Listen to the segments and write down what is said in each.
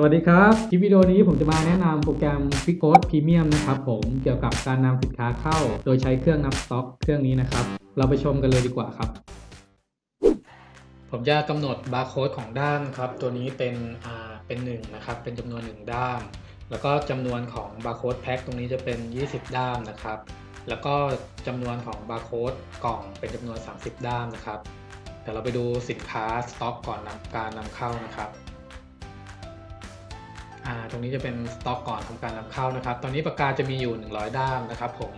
สวัสดีครับ คลิปวิดีโอนี้ผมจะมาแนะนำโปรแกรม q u i c c o d Premium นะครับผม เกี่ยวกับการนำสินค้าเข้า โดยใช้เครื่องนับสต็อกเครื่องนี้นะครับ เราไปชมกันเลยดีกว่าครับ ผมจะกำหนดบาร์โค้ดของด้านครับ ตัวนี้เป็นอ่าเป็น1นะครับ เป็นจำนวน 1 ด้าม แล้วก็จำนวนของบาร์โค้ดแพ็คตรงนี้จะเป็น 20 ด้ามนะครับ แล้วก็จำนวนของบาร์โค้ดกล่องเป็นจำนวน 30 ด้ามนะครับ เดี๋ยวเราไปดูสินค้าสต็อกก่อนนำการนำเข้านะครับ ตรงนี้จะเป็นสต็อกก่อนทำการนำเข้านะครับ ตอนนี้ปากกาจะมีอยู่ 100 ด้ามนะครับ ผม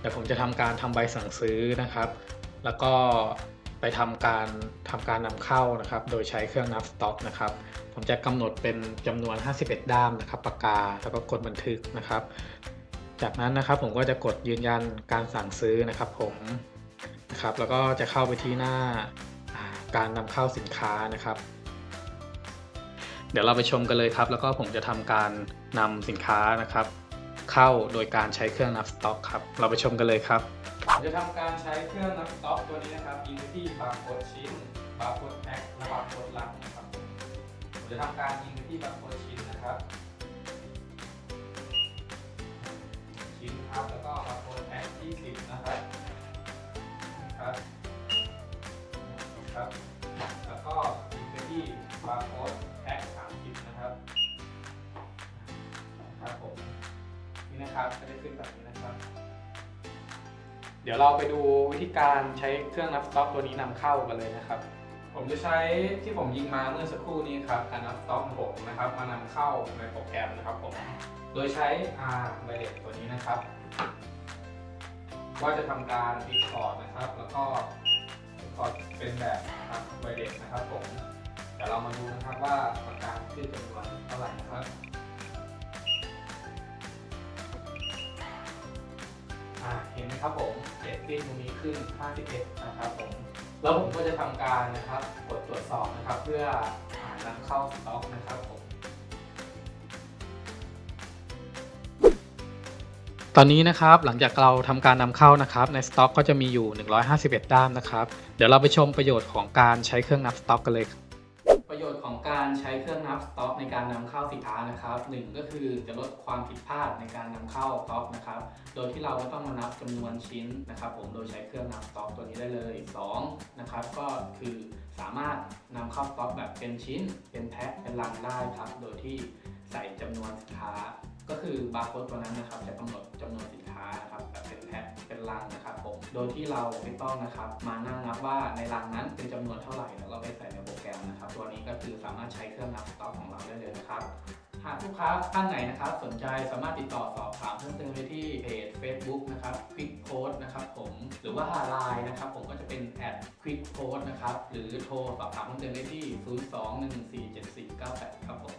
เดี๋ยวผมจะทำการทำใบสั่งซื้อนะครับ แล้วก็ไปทำการทำการนำเข้านะครับ โดยใช้เครื่องนับสต็อกนะครับ ผมจะกำหนดเป็นจำนวน 51 ด้ามนะครับ ปากกาแล้วก็กดบันทึกนะครับ จากนั้นนะครับผมก็จะกดยืนยันการสั่งซื้อนะครับ ผมนะครับ แล้วก็จะเข้าไปที่หน้าการนำเข้าสินค้านะครับ เดี๋ยวเราไปชมกันเลยครับ แล้วก็ผมจะทำการนำสินค้านะครับ เข้าโดยการใช้เครื่องนับสต็อกครับ เราไปชมกันเลยครับผมจะทำการใช้เครื่องนับสต็อกตัวนี้นะครับยิงที่บาร์โค้ดชิ้นบาร์โค้ดแพ็คและบาร์โค้ดหลังครับผมจะทำการยิงที่บาร์โค้ดชิ้นนะครับ ชิ้นครับแล้วก็บาร์โค้ดแพ็คที่10นะครับครับครับ แล้วก็ยิงไปที่บาร์โค้ดแพ็ค นะครับครับผมนี่นะครับจะได้ขึ้นแบบนี้นะครับ เดี๋ยวเราไปดูวิธีการใช้เครื่องนับสต็อกตัวนี้นำเข้ากันเลยนะครับ ผมจะใช้ที่ผมยิงมาเมื่อสักครู่นี้ครับการนับสต็อกของผมนะครับ มานำเข้าในโปรแกรมนะครับผมโดยใช้ R ไวเลสตัวนี้นะครับว่าจะทำการรีคอร์ดนะครับ แล้วก็รีคอร์ดเป็นแบบนะครับไวเลสนะครับผมเดี๋ยวเรามาดูนะครับว่าปา กกาขึ้นจำนวนเท่าไหร่ครับเห็นไหมครับผมเรตติ้งตรงนี้ขึ้น 51 นะครับผม แล้วผมก็จะทำการนะครับกดตรวจสอบนะครับ เพื่อหานำเข้าสต็อกนะครับผมตอนนี้นะครับหลังจากเราทำการนำเข้านะครับในสต็อกก็จะมีอยู่ 151 ด้ามนะครับ เดี๋ยวเราไปชมประโยชน์ของการใช้เครื่องนับสต็อกกันเลย ประโยชน์ของการใช้เครื่องนับสต็อกในการนำเข้าสินค้านะครับหนึ่งก็คือจะลดความผิดพลาดในการนำเข้าสต็อกนะครับ โดยที่เราไม่ต้องมานับจำนวนชิ้นนะครับ ผมโดยใช้เครื่องนับสต็อกตัวนี้ได้เลย2นะครับก็คือสามารถนำเข้าสต็อกแบบเป็นชิ้น เป็นแพ็คเป็นลังได้ครับ โดยที่ใส่จำนวนสินค้า ก็คือบาร์โค้ดตัวนั้นนะครับ จะกำหนดจำนวนสินค้านะครับแบบเป็นแพ็คเป็นลังนะครับผมโดยที่เราไม่ต้องนะครับ มานั่งนับว่าในลังนั้นเป็นจำนวนเท่าไหร่แล้วก็ไปใส่ คือสามารถใช้เครื่องนับสต็อกของเราได้เลยนะครับ หากลูกค้าท่านไหนนะครับ สนใจสามารถติดต่อสอบถามเพิ่มเติมได้ที่เพจ Facebook นะครับ Quick Post นะครับผมหรือว่า Line นะครับ ผมก็จะเป็น Quick Post นะครับ หรือโทรสอบถามเพิ่มเติมได้ที่ 02-114-7498 ครับผม